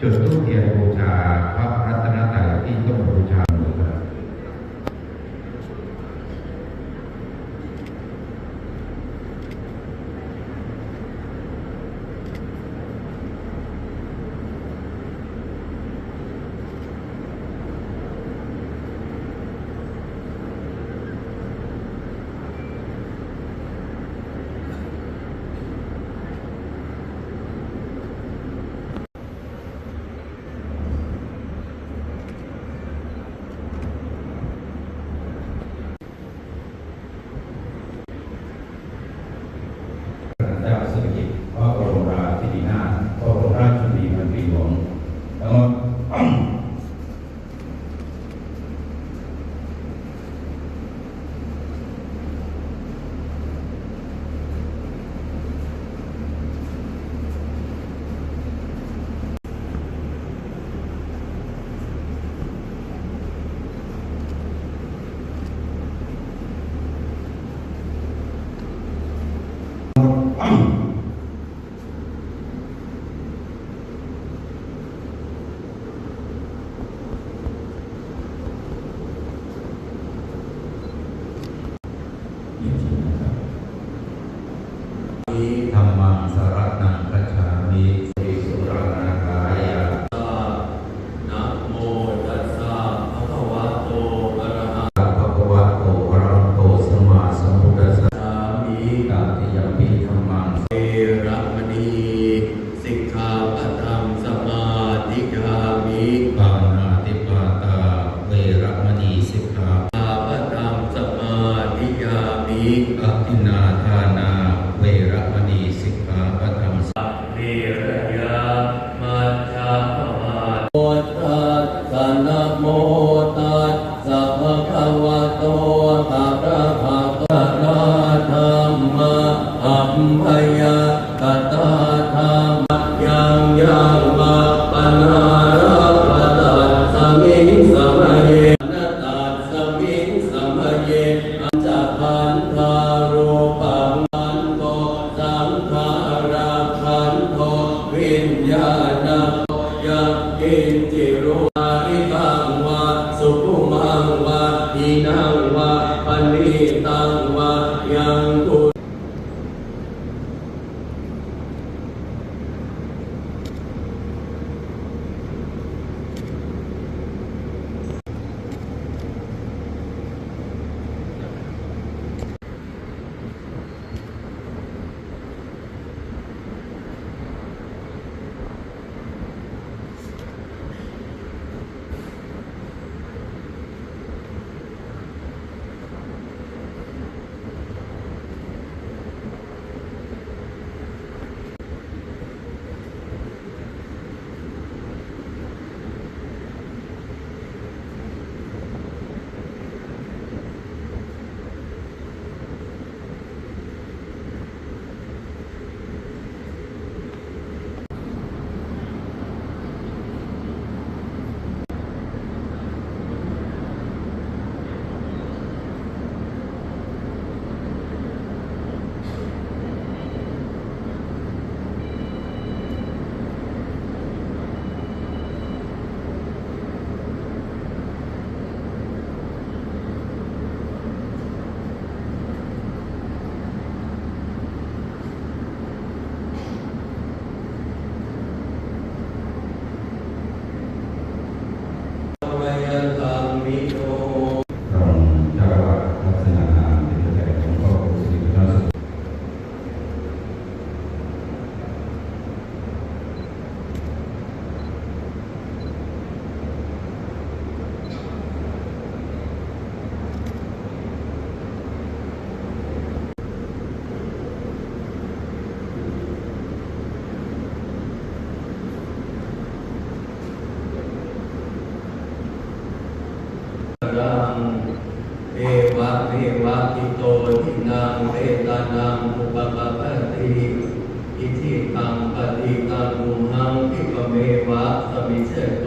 จุดทูปเทียน sama saudara พยาตตาธรยังยังมาปนาราปตัสสมิงสมัยนตัสสมิงสมัยอจัพันธารูปังมันโกสังขาราคันโทวิญญาณโยยกินจรุอาริปา รังเอวะเทวะอิโตทินังเตตานังอุปปะทัตติอิทิตังปฏิตังมุหังพิกเมวะสมิเชโต